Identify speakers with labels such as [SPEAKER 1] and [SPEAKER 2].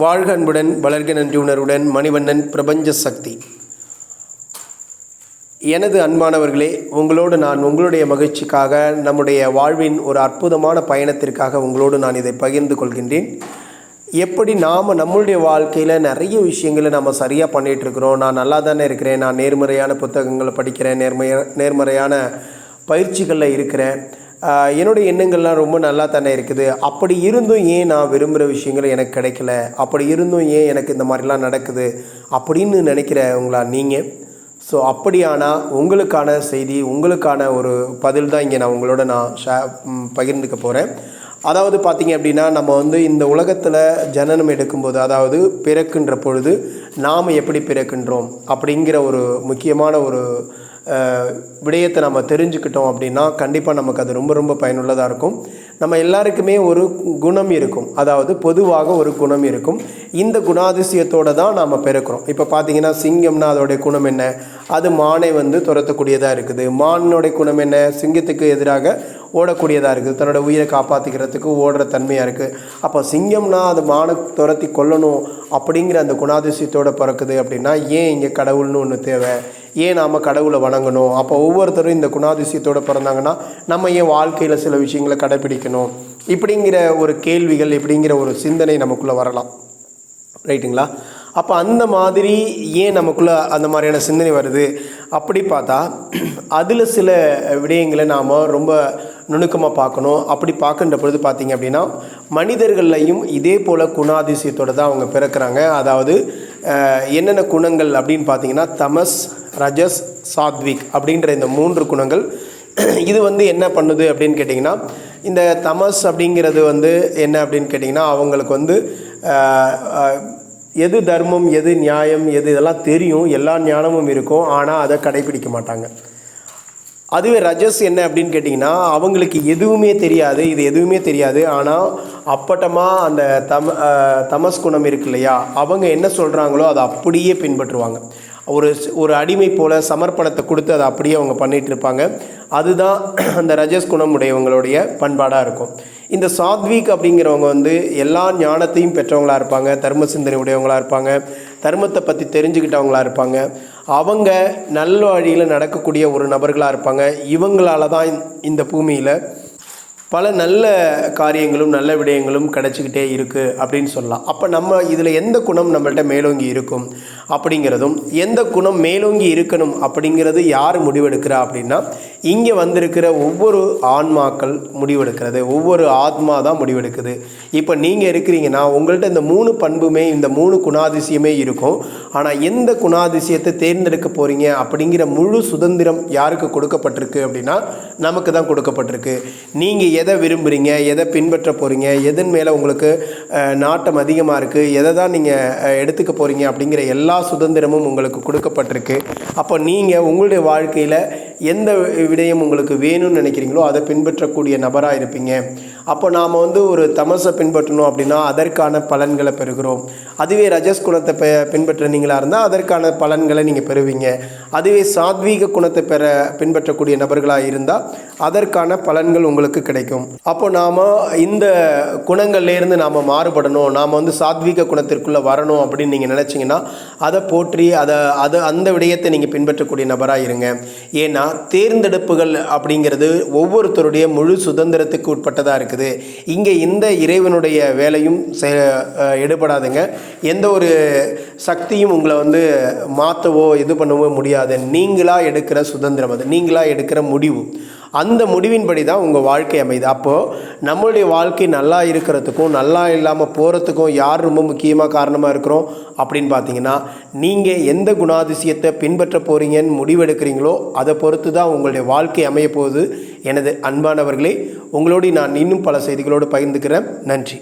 [SPEAKER 1] வாழ்க அன்புடன் வளர்க நன்றி உணர்வுடன் மணிவண்ணன் பிரபஞ்ச சக்தி. எனது அன்பானவர்களே உங்களோடு நான் உங்களுடைய மகிழ்ச்சிக்காக நம்முடைய வாழ்வின் ஒரு அற்புதமான பயணத்திற்காக உங்களோடு நான் இதை பகிர்ந்து கொள்கின்றேன். எப்படி நாம் நம்மளுடைய வாழ்க்கையில் நிறைய விஷயங்களை நம்ம சரியாக பண்ணிகிட்ருக்குறோம் நான் நல்லா தானே இருக்கிறேன் நான் நேர்மறையான புத்தகங்களை படிக்கிறேன் நேர்மைய நேர்மறையான பயிற்சிகளில் இருக்கிறேன். என்னுடைய எண்ணங்கள்லாம் ரொம்ப நல்லா தானே இருக்குது. அப்படி இருந்தும் ஏன் நான் விரும்புகிற விஷயங்கள் எனக்கு கிடைக்கல? அப்படி இருந்தும் ஏன் எனக்கு இந்த மாதிரிலாம் நடக்குது? அப்படின்னு நினைக்கிறவங்களா நீங்கள் ஸோ அப்படியானால் உங்களுக்கான செய்தி உங்களுக்கான ஒரு பதில் தான் இங்கே நான் உங்களோட நான் ஷே பகிர்ந்துக்க போகிறேன் அதாவது பார்த்தீங்க அப்படின்னா நம்ம வந்து இந்த உலகத்தில் ஜனனம் எடுக்கும்போது அதாவது பிறக்கின்ற பொழுது நாம் எப்படி பிறக்கின்றோம்? அப்படிங்கிற ஒரு முக்கியமான ஒரு விடயத்தை நம்ம தெரிஞ்சுக்கிட்டோம் அப்படின்னா கண்டிப்பாக நமக்கு அது ரொம்ப ரொம்ப பயனுள்ளதாக இருக்கும். நம்ம எல்லாருக்குமே ஒரு குணம் இருக்கும். அதாவது பொதுவாக ஒரு குணம் இருக்கும். இந்த குணாதிசயத்தோடு தான் நாம் பிறக்கிறோம் இப்போ பார்த்தீங்கன்னா சிங்கம்னா அதோடைய குணம் என்ன? அது மானை வந்து துரத்தக்கூடியதாக இருக்குது. மானுடைய குணம் என்ன? சிங்கத்துக்கு எதிராக ஓடக்கூடியதாக இருக்குது. தன்னோட உயிரை காப்பாற்றிக்கிறதுக்கு ஓடுற தன்மையாக இருக்குது அப்போ சிங்கம்னா அது மானை துரத்தி கொல்லணும் அப்படிங்கிற அந்த குணாதிசயத்தோடு பிறக்குது அப்படின்னா ஏன் இங்கே கடவுள்னு ஒன்று தேவை? ஏன் நாம் கடவுளை வணங்கணும்? அப்போ ஒவ்வொருத்தரும் இந்த குணாதிசயத்தோடு பிறந்தாங்கன்னா நம்ம ஏன் வாழ்க்கையில் சில விஷயங்களை கடைப்பிடிக்கணும் இப்படிங்கிற ஒரு கேள்விகள் இப்படிங்கிற ஒரு சிந்தனை நமக்குள்ளே வரலாம். ரைட்டுங்களா? அப்போ அந்த மாதிரி ஏன் நமக்குள்ளே அந்த மாதிரியான சிந்தனை வருது? அப்படி பார்த்தா அதில் சில விடயங்களை நாம் ரொம்ப நுணுக்கமாக பார்க்கணும். அப்படி பார்க்கின்ற பொழுது பார்த்தீங்க அப்படின்னா மனிதர்கள்லையும் இதே போல் குணாதிசயத்தோடு தான் அவங்க பிறக்கிறாங்க. அதாவது என்னென்ன குணங்கள் அப்படின்னு பார்த்தீங்கன்னா தமஸ் ரஜஸ் சாத்விக் அப்படின்ற இந்த மூன்று குணங்கள். இது வந்து என்ன பண்ணுது அப்படின்னு கேட்டிங்கன்னா இந்த தமஸ் அப்படிங்கிறது வந்து என்ன அப்படின்னு கேட்டிங்கன்னா அவங்களுக்கு வந்து எது தர்மம் எது நியாயம் எது இதெல்லாம் தெரியும். எல்லா ஞானமும் இருக்கும். ஆனால் அதை கடைபிடிக்க மாட்டாங்க. அதுவே ரஜஸ் என்ன அப்படின்னு கேட்டிங்கன்னா அவங்களுக்கு எதுவுமே தெரியாது இது எதுவுமே தெரியாது. ஆனால் அப்பட்டமாக அந்த தம தமஸ் குணம் இருக்கு இல்லையா? அவங்க என்ன சொல்கிறாங்களோ அதை அப்படியே பின்பற்றுவாங்க. ஒரு ஒரு அடிமை போல் சமர்ப்பணத்தை கொடுத்து அதை அப்படியே அவங்க பண்ணிகிட்ருப்பாங்க இருப்பாங்க. அதுதான் அந்த ரஜஸ் குணம் உடையவங்களுடைய பண்பாடாக இருக்கும். இந்த சாத்வீக் அப்படிங்கிறவங்க வந்து எல்லா ஞானத்தையும் பெற்றவங்களா இருப்பாங்க. தர்ம சிந்தனை உடையவங்களா இருப்பாங்க. தர்மத்தை பற்றி தெரிஞ்சுக்கிட்டவங்களா இருப்பாங்க. அவங்க நல்ல வழியில் நடக்கக்கூடிய ஒரு நபர்களாக இருப்பாங்க. இவங்களால தான் இந்த- பூமியில் பல நல்ல காரியங்களும் நல்ல விடயங்களும் கிடச்சிக்கிட்டே இருக்குது அப்படின்னு சொல்லலாம். அப்போ நம்ம இதில் எந்த குணம் நம்மள்ட்ட மேலோங்கி இருக்கும் அப்படிங்கிறதும் எந்த குணம் மேலோங்கி இருக்கணும் அப்படிங்கிறது யார் முடிவெடுக்கிறா அப்படின்னா இங்கே வந்திருக்கிற ஒவ்வொரு ஆன்மாக்கள் முடிவெடுக்கிறது. ஒவ்வொரு ஆத்மா தான் முடிவெடுக்குது. இப்போ நீங்கள் இருக்கிறீங்கன்னா உங்கள்கிட்ட இந்த மூணு பண்புமே இந்த மூணு குணாதிசயமே இருக்கும். ஆனால் எந்த குணாதிசயத்தை தேர்ந்தெடுக்க போகிறீங்க அப்படிங்கிற முழு சுதந்திரம் யாருக்கு கொடுக்கப்பட்டிருக்கு அப்படின்னா நமக்கு தான் கொடுக்கப்பட்டிருக்கு. நீங்கள் எதை விரும்புகிறீங்க எதை பின்பற்ற போகிறீங்க எதன் மேலே உங்களுக்கு நாட்டம் அதிகமாக இருக்குது எதை தான் நீங்கள் எடுத்துக்க போகிறீங்க அப்படிங்கிற எல்லா சுதந்திரமும் உங்களுக்கு கொடுக்கப்பட்டிருக்கு. அப்போ நீங்கள் உங்களுடைய வாழ்க்கையில் எந்த விடயம் உங்களுக்கு வேணும்னு நினைக்கிறீங்களோ அதை பின்பற்றக்கூடிய நபராக இருப்பீங்க. அப்போ நாம் வந்து ஒரு தமசை பின்பற்றணும் அப்படின்னா அதற்கான பலன்களை பெறுகிறோம். அதுவே ரஜஸ் குணத்தை பெ பின்பற்றுனீங்களா இருந்தால் அதற்கான பலன்களை நீங்கள் பெறுவீங்க. அதுவே சாத்வீக குணத்தை பெற பின்பற்றக்கூடிய நபர்களாக இருந்தால் அதற்கான பலன்கள் உங்களுக்கு கிடைக்கும். அப்போ நாம் இந்த குணங்கள்லேருந்து நாம் மாறுபடணும். நாம் வந்து சாத்வீக குணத்திற்குள்ளே வரணும் அப்படின்னு நீங்கள் நினச்சிங்கன்னா அதை போற்றி அதை அதை அந்த விடயத்தை நீங்கள் பின்பற்றக்கூடிய நபராக இருங்க. ஏன்னா தேர்ந்தெடுப்புகள் அப்படிங்கிறது ஒவ்வொருத்தருடைய முழு சுதந்திரத்துக்கு உட்பட்டதாக இருக்குது. இங்கே இந்த இறைவனுடைய வேலையும் செ- அஹ் எடுபடாதுங்க. எந்த ஒரு சக்தியும் உங்களை வந்து மாற்றவோ இது பண்ணவோ முடியாது. நீங்களாக எடுக்கிற சுதந்திரம் அது. நீங்களாக எடுக்கிற முடிவு. அந்த முடிவின்படி தான் உங்கள் வாழ்க்கை அமையுது. அப்போது நம்மளுடைய வாழ்க்கை நல்லா இருக்கிறதுக்கும் நல்லா இல்லாமல் போகிறதுக்கும் யார் ரொம்ப முக்கியமாக காரணமாக இருக்கிறோம்? அப்படின்னு பார்த்தீங்கன்னா நீங்கள் எந்த குணாதிசயத்தை பின்பற்ற போகிறீங்கன்னு முடிவெடுக்கிறீங்களோ அதை பொறுத்து தான் உங்களுடைய வாழ்க்கை அமைய போகுது. எனது அன்பானவர்களே உங்களோடு நான் இன்னும் பல செய்திகளோடு பகிர்ந்துக்கிறேன். நன்றி.